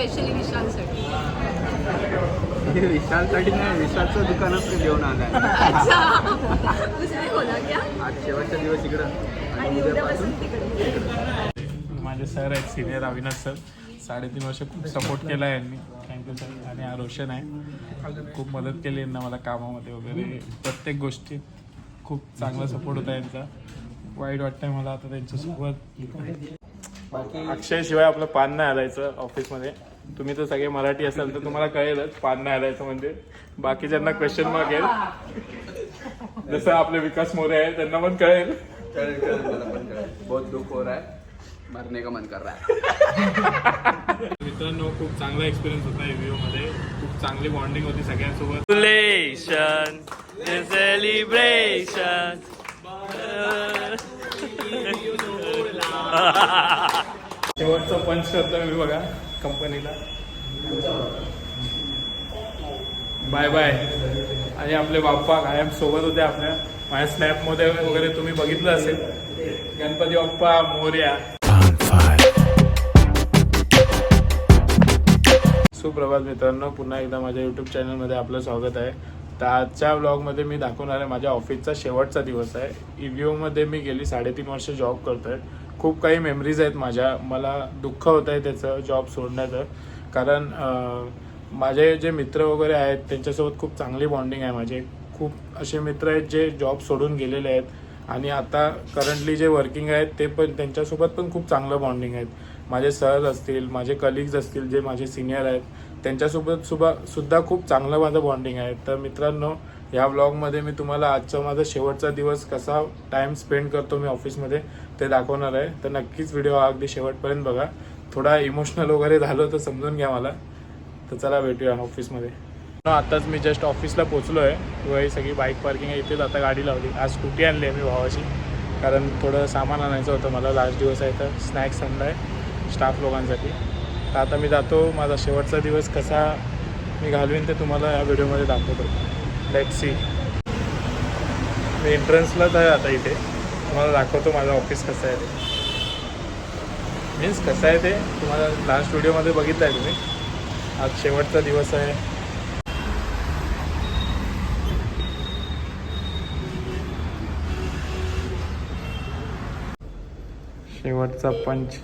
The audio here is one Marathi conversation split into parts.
स्पेशली विशालसाठी. हे विशालसाठी नाही विशालचं दुकानच मी घेऊन आलाय. आज शेवटचा दिवस इकडं. आणि आणि उद्यापासून उद्यापासून तिकडे. माझे सर आहेत सिनियर अविनाश सर. साडेतीन वर्ष खूप सपोर्ट केला आहे यांनी थँक्यू सर आणि हा रोशन आहे. खूप मदत केली यांना मला कामामध्ये वगैरे. प्रत्येक गोष्टीत खूप चांगला सपोर्ट होता यांचा. वाईट वाटतंय मला आता त्यांच्यासोबत. बाकी अक्षय शिवाय आपलं पान नाही हलायचं ऑफिसमध्ये तुम्ही तर सगळे मराठी असाल तर तुम्हाला कळेलच पान नाही हलायचं म्हणजे. बाकीच्यांना क्वेश्चन मार्क येईल जसं आपले विकास मोरे आहे त्यांना पण कळेल. कळेल कळेल मला पण कळेल. बहुत दुःख हो रहा है मरने का मन कर रहा है. मित्रांनो खूप चांगला एक्सपिरियन्स होता व्हिडिओमध्ये. खूप चांगली बॉन्डिंग होती सगळ्यांसोबत. Celebration. शेवटचं पंच करतोय मी बघा. कंपनीला. Bye bye. आणि आपले बाप्पा कायम सोबत होते आपल्या. माझ्या स्नॅपमध्ये वगैरे तुम्ही बघितलं असेल. गणपती बाप्पा मोर्या. सुप्रभात मित्रांनो पुन्हा एकदा माझ्या यूट्यूब चॅनलमध्ये आपलं स्वागत आहे. तर आजच्या ब्लॉगमध्ये मी दाखवणार आहे माझ्या ऑफिसचा शेवटचा दिवस आहे. इव्ह्यूमध्ये मी गेली साडेतीन वर्ष जॉब करतोय. खूप काही मेमरीज आहेत माझ्या. मला दुःख होत आहे त्याचं जॉब सोडण्याचं. कारण माझे जे मित्र वगैरे आहेत त्यांच्यासोबत खूप चांगली बॉन्डिंग आहे माझे. खूप असे मित्र आहेत जे जॉब सोडून गेलेले आहेत. आणि आता करंटली जे वर्किंग आहेत ते पण त्यांच्यासोबत पण खूप चांगलं बॉन्डिंग आहेत. माझे सर असतील माझे कलिग्ज असतील जे माझे सिनियर आहेत त्यांच्यासोबत सुद्धा सुद्धा खूप चांगलं माझं बॉन्डिंग आहे. तर मित्रांनो या ब्लॉगमध्ये मी तुम्हाला आजचा माझा शेवटचा दिवस कसा टाईम स्पेंड करतो मी ऑफिसमध्ये ते दाखवणार आहे. तर नक्कीच व्हिडिओ अगदी शेवटपर्यंत बघा. थोडा इमोशनल वगैरे झालं तर समजून घ्या मला. तर चला भेटूया ऑफिसमध्ये आत्ताच मी जस्ट ऑफिसला पोचलो आहे ही सगळी बाईक पार्किंग आहे. इथेच आता गाडी लावली. आज स्कूटी आणली आहे मी भावाची. कारण थोडं सामान आणायचं होतं मला. लास्ट दिवस आहे तर स्नॅक्स आणलं आहे. स्टाफ लोकांसाठी. तर आता मी जातो. माझा शेवटचा दिवस कसा मी घालवीन ते तुम्हाला या व्हिडिओमध्ये दाखवतो. लेट सी मी एंट्रन्सलाच आहे आता इथे. तुम्हाला दाखवतो माझं ऑफिस कसं आहे ते. मीन्स कसं आहे ते तुम्हाला लास्ट व्हिडिओमध्ये बघितलं आहे तुम्ही. आज शेवटचा दिवस आहे. शेवटचा पंच.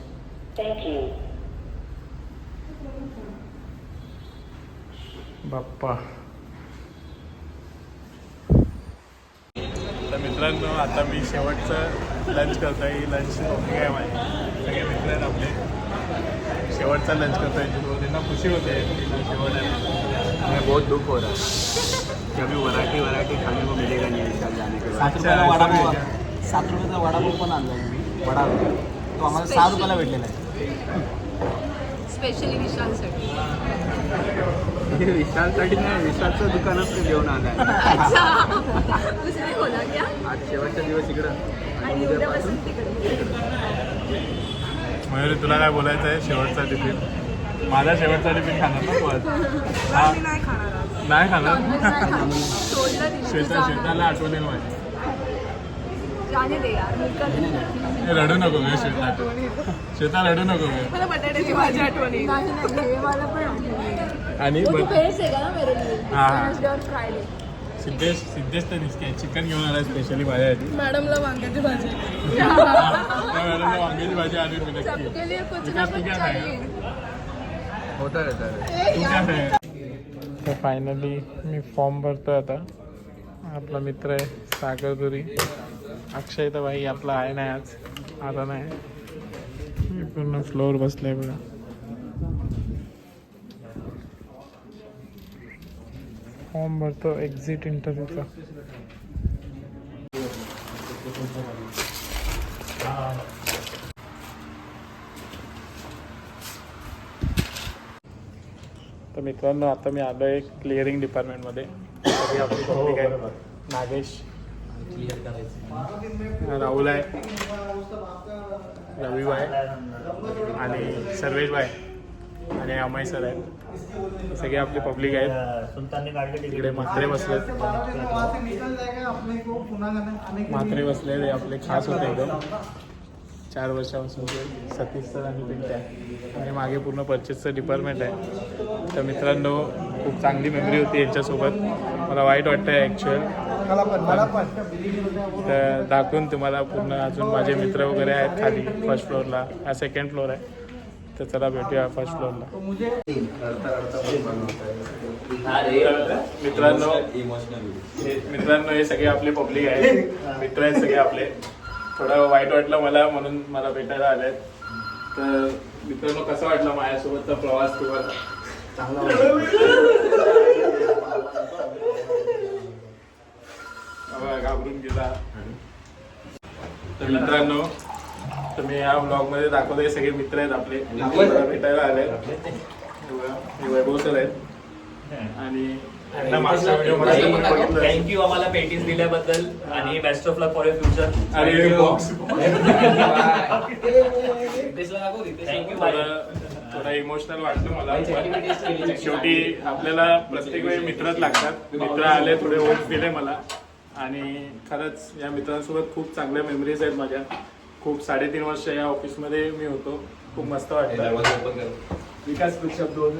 बाप्पा. तर मित्रांनो आता मी शेवटचं लंच करतोय. ही लंच ओके आहे माझी सगळे मित्र आहेत आपले. शेवटचा लंच करतोय. तो त्यांना खुशी होते. शेवट आहे बहुत दुख हो रहा है. अभी वैरायटी वैरायटी खाने को मिलेगा नहीं विशाल जाने के बाद. सात रुपयाला वडापाव सात रुपयाचा वडापाव पण आणला मी. वडापाव. तो आम्हाला सहा रुपयाला भेटलेला आहे. स्पेशली विशालसाठी हे विशालसाठी नाही विशालचं दुकानच मी घेऊन आलाय. अच्छा. दुसरे बोला क्या आज शेवटचा दिवस इकडं. आणि आणि उद्यापासून उद्यापासून तिकडे. मयुरी तुला काय बोलायचं आहे शेवटचा टिफिन. माझा शेवटचा टिफिन खाणार ना तू आज? नाही खाणार आज. नाही खाणार? सोडलं तिने. श्वेता श्वेताला आठवण माझी जाने दे यार मी कधी- हे रडू नको गे श्वेता. श्वेता रडू नको गे. मला बटाट्याची भाजी आठवणी. आणि. सिद्धेश सिद्धेश तर दिसते चिकन घेऊन आलाय स्पेशली माझ्यासाठी मॅडमला वांग्याची भाजी. मॅडमला वांग्याची भाजी आणून मी नक्की. सबके लिए कुछ ना विकास, तू कुछ क्या चाहिए. होता रहता है तर फायनली मी फॉर्म भरतोय आता. आपला मित्र आहे सागर दुरी. अक्षय तर भाई आपला आहे नाही आज. आला नाही. मी पूर्ण फ्लोअर बसलाय बघा. फॉर्म भरतो एक्झिट इंटरव्ह्यूचा तर मित्रांनो आता मी आलो आहे. क्लिअरिंग डिपार्टमेंटमध्ये नागेश राहुल आहे. रवी भाई. आणि सर्वेश भाई. आणि अमय सर आहेत. सगळे आपली पब्लिक आहेत. इकडे म्हात्रे बसलेत. म्हात्रे बसले ते आपले खास होते एकदम. चार वर्षापासून ते सतीश सर आणि पिंट्या. आणि मागे पूर्ण परचेसचं डिपार्टमेंट आहे. तर मित्रांनो खूप चांगली मेमरी होती यांच्यासोबत. मला वाईट वाटतं आहे ॲक्च्युअल तर दाखवून तुम्हाला पूर्ण अजून माझे मित्र वगैरे आहेत खाली फर्स्ट फ्लोअरला हा सेकंड फ्लोअर आहे. तर चला भेटूया फर्स्ट फ्लोअरला मित्रांनो मित्रांनो हे सगळे आपले पब्लिक आहेत. मित्र आहेत सगळे आपले. थोडं वाईट वाटलं मला म्हणून मला भेटायला आले तर मित्रांनो कसं वाटलं माझ्यासोबतचा प्रवास तुम्हाला घाबरून गेला. तर मित्रांनो तुम्ही या ब्लॉगमध्ये दाखवतो हे सगळे मित्र आहेत आपले. भेटायला आले. हे वैभव सर आहेत. आणि थँक्यू आम्हाला पेटीस दिल्याबद्दल. आणि best of luck for your future आणि बॉक्स थँक्यू थोडं थोडं इमोशनल वाटतं मला शेवटी आपल्याला प्रत्येक वेळी मित्रच लागतात. मित्र आले थोडे ओळख दिले मला. आणि खरंच या मित्रांसोबत खूप चांगल्या मेमरीज आहेत माझ्या. खूप साडेतीन वर्ष या ऑफिसमध्ये मी होतो. खूप मस्त वाटतं. विकास कुछ शब्द बोल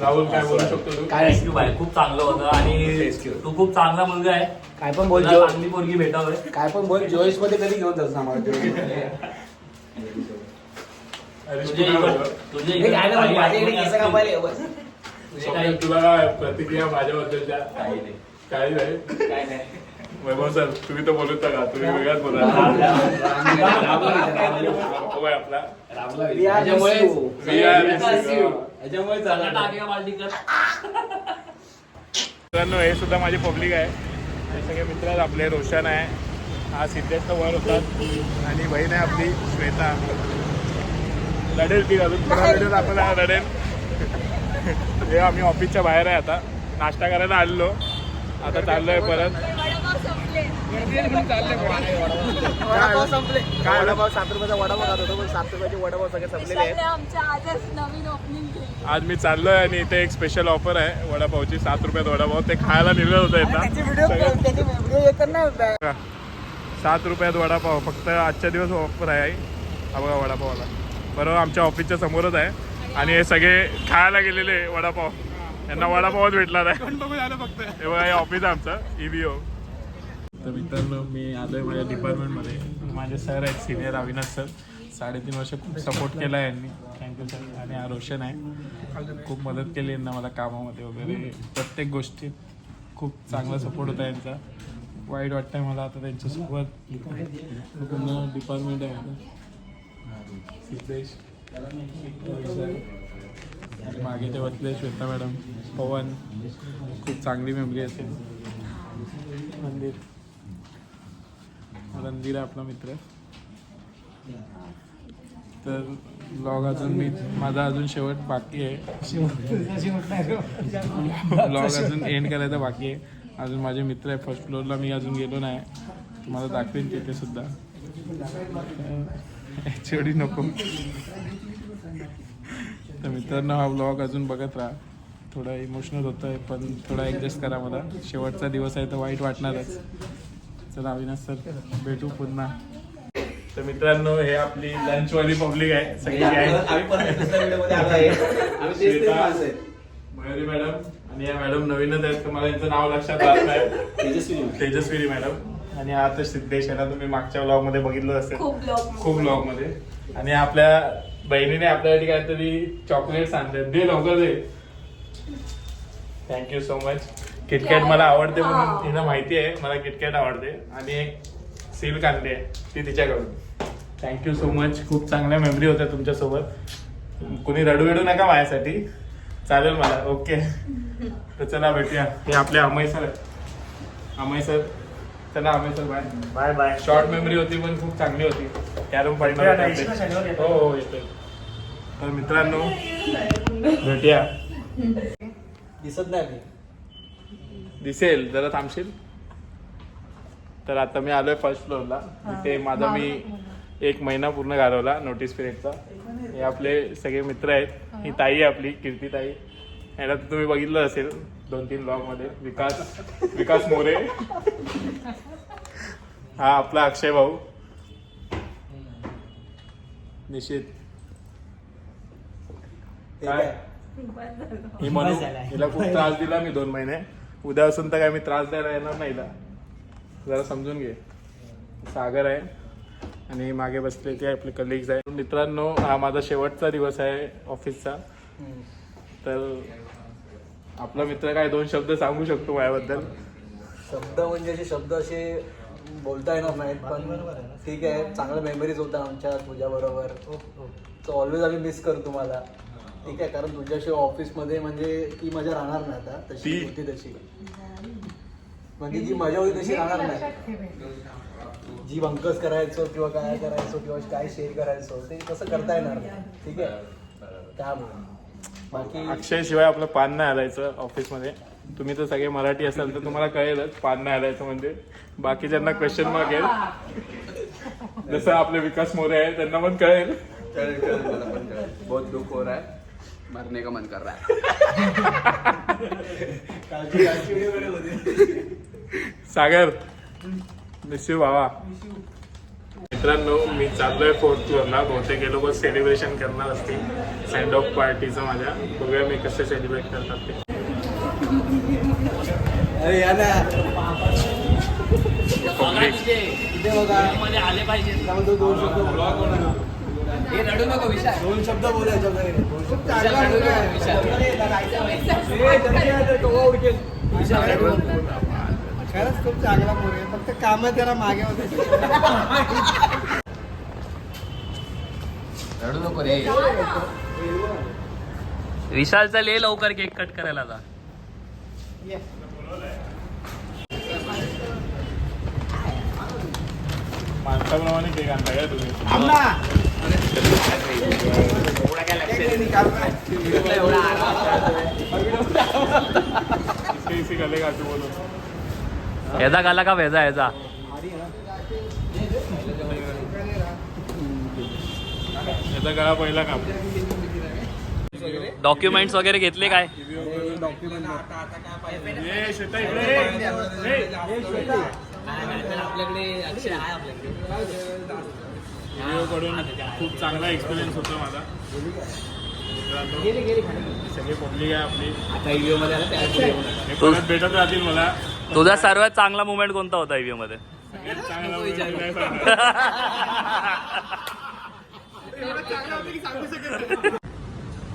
राहुल काय बोलू शकतो तू? थँक्यू बाय खूप चांगलं होतं आणि तू खूप चांगला मुलगा आहे. काय पण बोल तुला चांगली पोरगी भेटावं. काय पण बोल जोईसमध्ये कधी घेऊन जातो आम्हाला हे काय काही काही तुला काय प्रतिक्रिया माझ्याबद्दलच्या? काही नाही. काय नाही. वैभव सर तुम्ही तर बोलत का तुम्ही वेगळाच बोला आपला मित्रांनो हे सुद्धा माझी पब्लिक आहे हे सगळे मित्र आपले रोशन आहे हा सिद्धेश तर वर होतात आणि बहीण आहे आपली श्वेता रडेल ती अजून पुन्हा रडेल आपल्याला रडेल हे आम्ही ऑफिसच्या बाहेर आहे आता नाश्ता करायला आलेलो आता चाललोय परत वडापाव? संपले काय? वडापाव? सात रुपयाचा वडापाव खात होतो पण सात रुपयाचे वडापाव सगळे संपलेले आहेत. विशालने आमच्या आजच नवीन ओपनिंग केली. आज मी चाललोय आणि इथे एक स्पेशल ऑफर आहे वडापावची सात रुपयात वडापाव. ते खायला निघलं होतं त्याचे येतात व्हिडिओ त्याचे व्हिडिओ येतात ना बघा. सात रुपयात वडापाव फक्त आजच्या दिवस ऑफर आहे हा बघा वडापावला. बरोबर आमच्या ऑफिसच्या समोरच आहे. आणि हे सगळे खायला गेलेले वडापाव. यांना वडापावच भेटला नाही हे बघा हे ऑफिस आहे आमचं ईव्हीओ तर मित्रांनो मी आलो आहे माझ्या डिपार्टमेंटमध्ये माझे सर आहेत सिनियर अविनाश सर साडेतीन वर्ष खूप सपोर्ट केला आहे यांनी थँक्यू सर आणि हा रोशन आहे. खूप मदत केली यांना मला कामामध्ये वगैरे. प्रत्येक गोष्टीत खूप चांगला सपोर्ट होता यांचा. वाईट वाटतंय मला आता त्यांच्यासोबत डिपार्टमेंट आहे माझं सिद्धेश. सर आणि मागे ते बसले श्वेता मॅडम पवन. खूप चांगली मेमरी असेल मंदिर. रणधीर आपला मित्र. तर ब्लॉग अजून मी माझा अजून शेवट बाकी आहे. ब्लॉग अजून एंड करायचा बाकी आहे. अजून माझे मित्र आहे फर्स्ट फ्लोअरला मी अजून गेलो नाही. तुम्हाला दाखवेन तिथे सुद्धा. एवढी नको. तर मित्रांनो हा ब्लॉग अजून बघत राहा. थोडा इमोशनल होतं आहे पण थोडा ॲडजस्ट करा मला. शेवटचा दिवस आहे तर वाईट वाटणारच. चला अविनाश सर भेटू पुन्हा. तर मित्रांनो हे आपली लंचवाली पब्लिक आहे. सगळी आलो आहे. मयुरी मॅडम आणि या मॅडम नवीनच आहेत. तर मला यांचं नाव लक्षात राहत नाही. तेजस्वी. तेजस्विनी मॅडम आणि आता सिद्धेश यांना तुम्ही मागच्या ब्लॉगमध्ये बघितलं असेल. खूप ब्लॉग खूप ब्लॉगमध्ये. आणि आपल्या बहिणीने आपल्यासाठी काहीतरी चॉकलेट्स आणले दे लवकर दे. Thank you so much KitKat मला आवडते म्हणून. तिला माहिती आहे मला किटकॅट आवडते. आणि एक सिल्क आणली आहे ती तिच्याकडून. थँक्यू सो मच खूप चांगल्या मेमरी होत्या तुमच्यासोबत. कुणी रडू रडू नका माझ्यासाठी. चालेल मला. ओके तर चला भेटूया. हे आपले अमय सर अमय सर चला Amay sir bye bye bye short memory होती पण खूप चांगली होती. कॅरम पडणार होते आपले. हो हो येतोय. तर मित्रांनो भेटूया. दिसत नाही. दिसेल. जरा थांबशील? तर आता मी आलोय फर्स्ट फ्लोअरला इथे माझा मी एक महिना पूर्ण घालवला नोटीस पिरियडचा हे आपले सगळे मित्र आहेत. ही. ताई आहे आपली कीर्ती ताई याला तर तुम्ही बघितलं असेल दोन तीन ब्लॉगमध्ये. विकास विकास मोरे. हा आपला अक्षय भाऊ. निश्चित. काय? ही हिला खूप त्रास दिला मी दोन महिने. उद्या असून तर काय मी त्रास द्यायला येणार नाही हिला जरा समजून घे. सागर आहे आणि मागे बसले ते आपले कलिग्स आहे मित्रांनो हा माझा शेवटचा दिवस आहे ऑफिसचा तर आपला मित्र काय दोन शब्द सांगू शकतो माझ्याबद्दल? शब्द म्हणजे असे शब्द असे बोलता येणार नाहीत पण ठीक आहे चांगल्या मेमरीज होत्या आमच्या तुझ्याबरोबर. तर ऑलवेज आम्ही मिस करू तुम्हाला. ठीक आहे कारण तुझ्याशी ऑफिसमध्ये म्हणजे ती मजा राहणार नाही आता तशी ती? होती तशी. म्हणजे जी मजा होती तशी राहणार नाही. जी बंकस करायचो किंवा काय करायचो किंवा काय शेअर करायचो ते तसं करता येणार नाही. ठीक आहे? त्यामुळे. बाकी अक्षय शिवाय आपलं पान नाही हलायचं ऑफिसमध्ये. तुम्ही तर सगळे मराठी असाल तर तुम्हाला कळेलच पान नाही हलायचं म्हणजे. बाकीच्यांना क्वेश्चन मार्क येईल. जसं आपले विकास मोरे आहे त्यांना पण कळेल. चल चल मला पण चल बहुत दुख हो रहा है. मरने का मन कर रहा है. सागर मिस यू भावा मित्रांनो मी चाललोय फोर्थ फ्लोअरला बहुतेक हे लोक सेलिब्रेशन करणार असतील. सेंड ऑफ पार्टीचं माझ्या. बघूया मी कसे सेलिब्रेट करतात ते. अरे या ना. आले पाहिजे हे रडू नको विशाल. दोन शब्द बोलायच्या वगैरे. दोन शब्द. विशाल चांगला रडू बोला. नको, विशाल. ए, जल्दी या, तो कवा उडकेल. खरंच खूप चांगला पोरग आहे. फक्त काम त्याला मागे होते. रडू नको रे. विशालचा ले लवकर केक कट करायला जा. माणसाप्रमाणे केक आणता काय तुम्ही? का याचा गाला का वेजा याचा याचा गळा पहिला काप डॉक्युमेंट्स वगैरे घेतले काय? ये श्वेता इकडे ये. ये. व्हिडिओ कडून खूप चांगला एक्सपिरियन्स होता माझा मित्रांनो, सगळी पब्लिक आहे आपली हे परत भेटत राहतील मला तुझा सर्वात चांगला मुवमेंट कोणता होता ईव्हीएममध्ये सगळ्यात चांगला.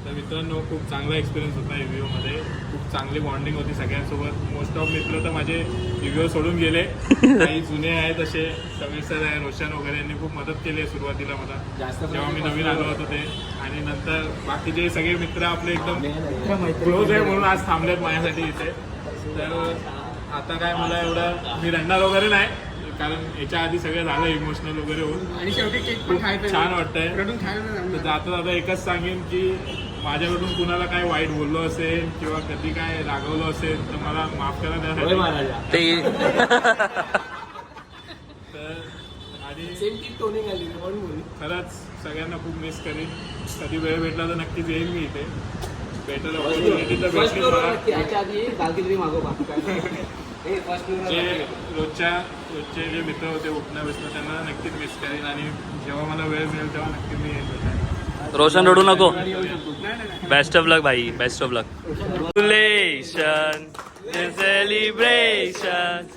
तर मित्रांनो खूप चांगला एक्सपिरियन्स होता मध्ये. खूप चांगली बॉन्डिंग होती सगळ्यांसोबत. मोस्ट ऑफ मित्र तर माझे रिव्ह्यू सोडून गेले. काही जुने आहेत असे. समीर सर आहे रोशन वगैरे यांनी खूप मदत केली आहे सुरुवातीला मला. जेव्हा मी नवीन आलो होतो ते. आणि नंतर बाकीचे सगळे मित्र आपले एकदम क्लोज आहे म्हणून आज थांबलेत माझ्यासाठी इथे. तर आता काय मला एवढं मी रडणार वगैरे नाही. कारण याच्या आधी सगळं झालं इमोशनल वगैरे होऊन. आणि शेवटी केक छान वाटतंय. जाता जाता एकच सांगेन की माझ्याकडून कुणाला काय वाईट बोललो असेल किंवा कधी काय रागवलं असेल तर मला माफ करा त्यासाठी. ते तर आणि सेम टोनिंग आली म्हणून खरंच सगळ्यांना खूप मिस करीन. कधी वेळ भेटला तर नक्कीच येईल मी इथे. बेटर ऑपॉर्च्युनिटी तर भेटली मला. याच्या आधी कालकिरी मागोबा जे रोजच्या रोजचे जे मित्र होते उठणं बसणं त्यांना नक्कीच मिस करेन. आणि जेव्हा मला वेळ मिळेल तेव्हा नक्की मी येईल रोशन रडू नको. बेस्ट ऑफ लक भाई. बेस्ट ऑफ लक सेलिब्रेशन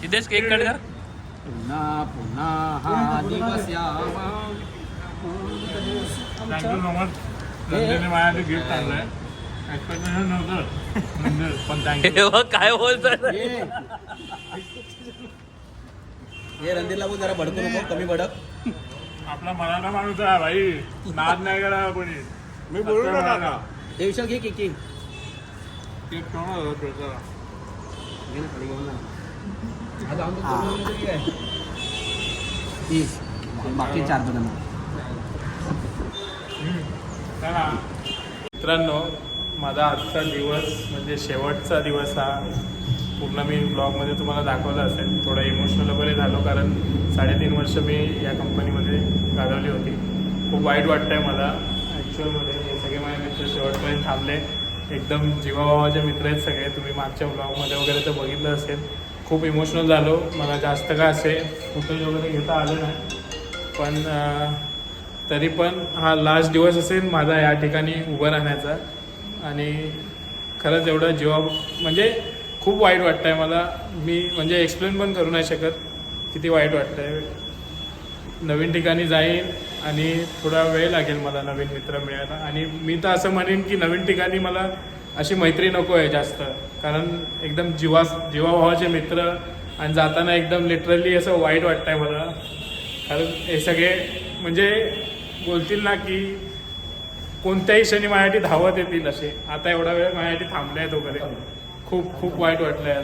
तिथेच केक कट कर. पुन्हा पुन्हा हा दिवस यावा. थँक्यू सो मच नंदिनी माझ्यासाठी गिफ्ट आणलंय. एक्सपेक्टेशन नव्हतं म्हणजे पण थँक्यू हे बघ काय बोलतोय ये ये रणधीरला बोल जरा भडकू नको कमी भडक. आपला मराठा माणूस आहे भाई. नाद नाही करा कोणी. मी बोलू नका. हे विशाल घे होता ना खाली घेऊन जा. बाकी चार चला. मित्रांनो माझा आजचा दिवस म्हणजे शेवटचा दिवस हा पूर्ण मी ब्लॉगमध्ये तुम्हाला दाखवला असेल. थोडं इमोशनल वगैरे झालो कारण साडेतीन वर्ष मी या कंपनीमध्ये घालवली होती. खूप वाईट वाटतं आहे मला ॲक्च्युअलमध्ये हे सगळे माझे मित्र शेवटपर्यंत थांबले. एकदम जीवाभावाचे मित्र आहेत सगळे. तुम्ही मागच्या ब्लॉगमध्ये वगैरे तर बघितलं असेल. खूप इमोशनल झालो. मला जास्त काय असे फुटेज वगैरे घेता आलं नाही. पण तरी पण हा लास्ट दिवस असेल माझा या ठिकाणी उभं राहण्याचा. आणि खरंच एवढं जेव्हा म्हणजे खूप वाईट वाटतं आहे मला. मी म्हणजे एक्सप्लेन पण करू नाही शकत किती वाईट वाटतं आहे नवीन ठिकाणी जाईन आणि थोडा वेळ लागेल मला नवीन मित्र मिळायला. आणि मी तर असं म्हणेन की नवीन ठिकाणी मला अशी मैत्री नको आहे जास्त. कारण एकदम जीवा जीवाभावाचे मित्र आणि जाताना एकदम लिटरली असं वाईट वाटतं आहे मला. कारण हे सगळे म्हणजे बोलतील ना की कोणत्याही क्षणी माझ्यासाठी धावत येतील असे. आता एवढा वेळ माझ्यासाठी थांबले आहेत वगैरे. खूप खूप वाईट वाटलं यार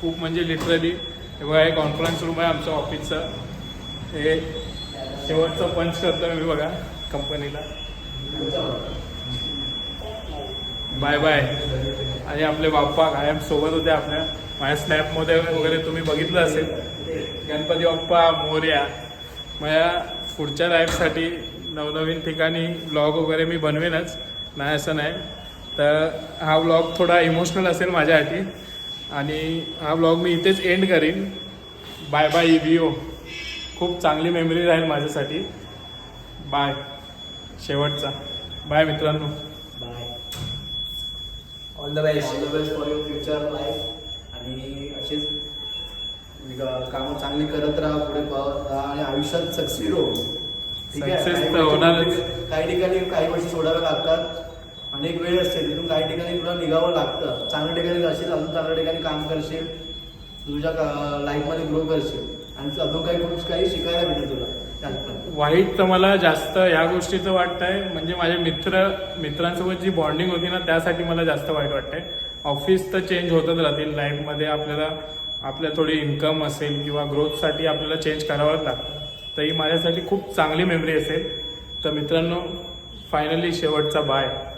खूप म्हणजे लिटरली हे बघा हे कॉन्फरन्स रूम आहे आमचं ऑफिसचं हे शेवटचं पंच करतो मी बघा कंपनीला बाय बाय आणि आपले बाप्पा कायम सोबत होते आपल्या. माझ्या स्नॅपमध्ये वगैरे तुम्ही बघितलं असेल. गणपती बाप्पा मोर्या. माझ्या पुढच्या लाईफसाठी नवनवीन ठिकाणी ब्लॉग वगैरे मी बनवेनच. नाही असं नाही. तर हा ब्लॉग थोडा इमोशनल असेल माझ्यासाठी. आणि हा ब्लॉग मी इथेच एंड करीन. बाय बाय इव्हिओ खूप चांगली मेमरी राहील माझ्यासाठी. बाय शेवटचा. बाय मित्रांनो. Bye all the best all the best for your future life आणि असेच कामं चांगली करत राहा पुढे पाहत राहा आणि आयुष्यात सक्सीड हो काही तर होणारच. गोष्टी- काही ठिकाणी काही गोष्टी सोडाव्या लागतात. अनेक वेळ असते तिथून काही ठिकाणी तुला निघावं लागतं. चांगल्या ठिकाणी जाशील अजून चांगल्या ठिकाणी काम करशील. तुझ्या लाईफमध्ये ग्रो करशील. आणि अजून काही खूप काही शिकायला भेटेल तुला. वाईट तर मला जास्त या गोष्टीचं वाटतंय. म्हणजे माझे मित्र मित्रांसोबत जी बॉन्डिंग होती ना त्यासाठी मला जास्त वाईट वाटतंय. ऑफिस तर चेंज होतच राहतील. लाईफमध्ये आपल्याला आपल्या थोडी इन्कम असेल किंवा ग्रोथसाठी आपल्याला चेंज करावंच लागतं. तर ही माझ्यासाठी खूप चांगली मेमरी असेल. तर मित्रांनो फायनली शेवटचा बाय.